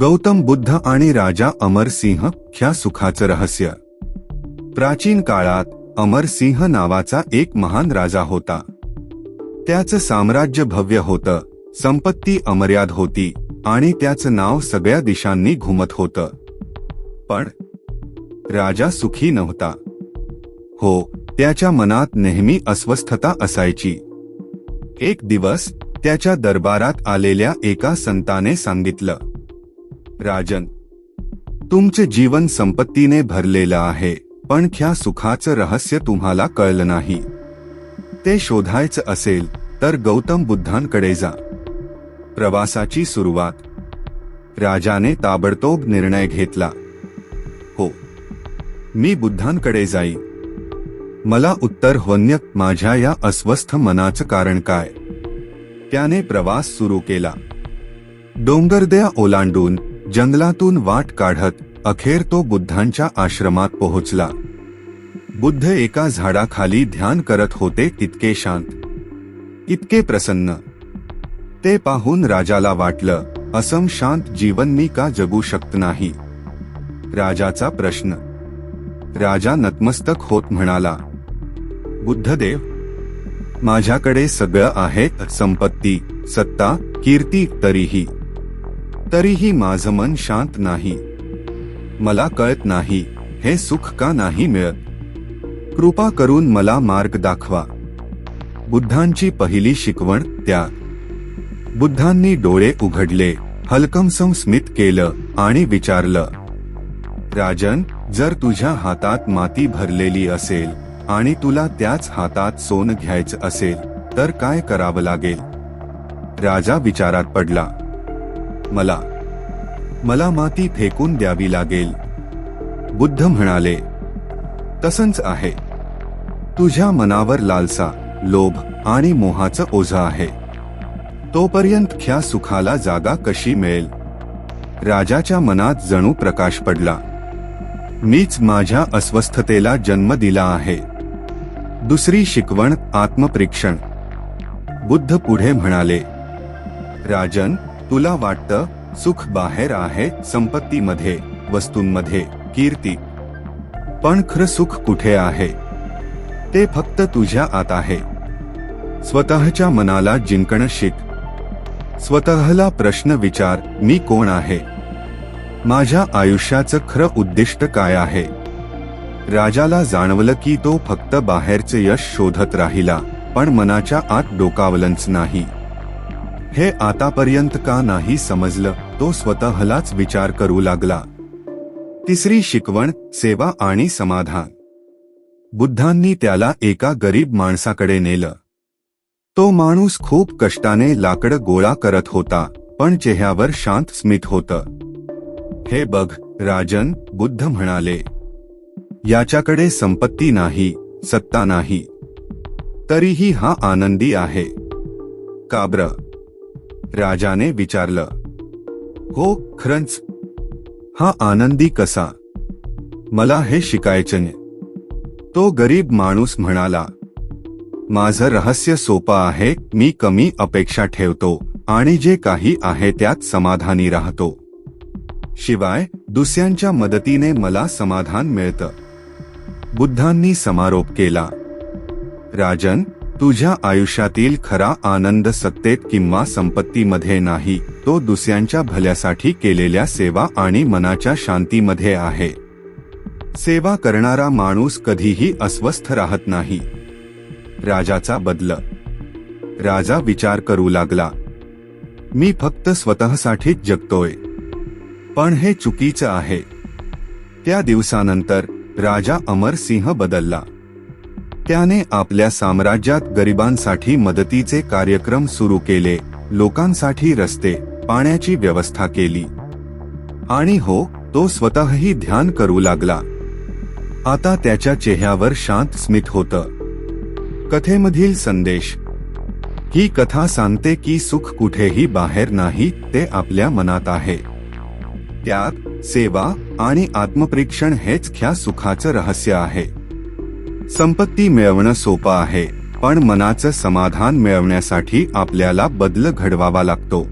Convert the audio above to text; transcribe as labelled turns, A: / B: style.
A: गौतम बुद्ध आणि राजा अमरसिंह ख्या सुखाचं रहस्य. प्राचीन काळात अमरसिंह नावाचा एक महान राजा होता. त्याचं साम्राज्य भव्य होतं संपत्ती अमर्याद होती आणि त्याचं नाव सगळ्या दिशांनी घुमत होतं. पण राजा सुखी नव्हता. हो त्याच्या मनात नेहमी अस्वस्थता असायची. एक दिवस त्याच्या दरबारात आलेल्या एका संताने सांगितलं राजन तुमचे जीवन संपत्तीने भरलेलं आहे पण ख्या सुखाचं रहस्य तुम्हाला कळलं नाही. ते शोधायचं असेल तर गौतम बुद्धांकडे जा. प्रवासाची सुरुवात. राजाने ताबडतोब निर्णय घेतला. हो. मी बुद्धांकडे जाई. मला उत्तर होन्य माझ्या या अस्वस्थ मनाचं कारण काय? त्याने प्रवास सुरू केला. डोंगरदया ओलांडून जंगलातून वाट काढत अखेर तो बुद्धांच्या आश्रमात पोहोचला. बुद्ध एका झाडाखाली ध्यान करत होते इतके शांत इतके प्रसन्न. ते पाहून राजाला वाटलं असम शांत जीवन मी का जगू शकत नाही? राजाचा प्रश्न. राजा नतमस्तक होत म्हणाला बुद्धदेव माझ्याकडे सगळं आहे संपत्ती सत्ता कीर्ती तरीही. तरीही माझं मन शांत नाही. मला कळत नाही हे सुख का नाही मिळत? कृपा करून मला मार्ग दाखवा. बुद्धांची पहिली शिकवण त्या. बुद्धांनी डोळे उघडले हलकमसम स्मित केलं आणि विचारलं राजन जर तुझ्या हातात माती भरलेली असेल आणि तुला त्याच हातात सोन घ्यायचं असेल तर काय करावं लागेल? राजा विचारात पडला मला. मला माती फेकून द्यावी लागेल. बुद्ध म्हणाले तसंच आहे. तुझ्या मनावर लालसा लोभ आणि मोहाचं ओझं आहे. तोपर्यंत ख्या सुखाला जागा कशी मिळेल? राजाच्या मनात जणू प्रकाश पडला. मीच माझ्या अस्वस्थतेला जन्म दिला आहे. दुसरी शिकवण आत्मपरीक्षण. बुद्ध पुढे म्हणाले राजन तुला वाटतं सुख बाहेर आहे संपत्तीमध्ये वस्तूंमध्ये कीर्ती. पण खरं सुख कुठे आहे? ते फक्त तुझ्या आत आहे. स्वतःच्या मनाला जिंकणं शिक. स्वतःला प्रश्न विचार मी कोण आहे? माझ्या आयुष्याचं खरं उद्दिष्ट काय आहे? राजाला जाणवलं की तो फक्त बाहेरचे यश शोधत राहिला पण मनाच्या आत डोकावलंच नाही. हे आतापर्यंत का नाही समजलं? तो स्वतःलाच विचार करू लागला. तिसरी शिकवण सेवा आणि समाधान. बुद्धांनी त्याला एका गरीब माणसाकडे नेलं. तो माणूस खूप कष्टाने लाकडं गोळा करत होता पण चेहऱ्यावर शांत स्मित होतं. हे बघ राजन बुद्ध म्हणाले. याच्याकडे संपत्ती नाही सत्ता नाही. तरीही हा आनंदी आहे. काब्र राजाने विचारलं हो खरंच? हा आनंदी कसा? मला हे शिकायचं तो गरीब माणूस म्हणाला माझं रहस्य सोपं आहे मी कमी अपेक्षा ठेवतो आणि जे काही आहे त्यात समाधानी राहतो. शिवाय दुसऱ्यांच्या मदतीने मला समाधान मिळतं. बुद्धांनी समारोप केला. राजन तुझ्या आयुष्यातील खरा आनंद सत्तेत किंवा संपत्तीमध्ये नाही तो दुसऱ्यांच्या भल्यासाठी केलेल्या सेवा आणि मनाच्या शांतीमध्ये आहे. सेवा करणारा माणूस कधीही अस्वस्थ राहत नाही. राजाचा बदल. राजा विचार करू लागला. मी फक्त स्वतःसाठीच जगतोय. पण हे चुकीचं आहे. त्या दिवसानंतर राजा अमरसिंह बदलला. त्याने आपल्या साम्राज्यात गरिबांसाठी मदतीचे कार्यक्रम सुरू केले लोकांसाठी रस्ते पाण्याची व्यवस्था केली. आणि हो तो स्वतःही ध्यान करू लागला. आता त्याच्या चेहऱ्यावर शांत स्मित होतं. कथेमधील संदेश. ही कथा सांगते की सुख कुठेही बाहेर नाही ते आपल्या मनात आहे. त्याग सेवा आणि आत्मपरीक्षण हेच ख्या सुखाचं रहस्य आहे. संपत्ती मिळवणं सोपं आहे पण मनाचं समाधान मिळवण्यासाठी आपल्याला बदल घडवावा लागतो.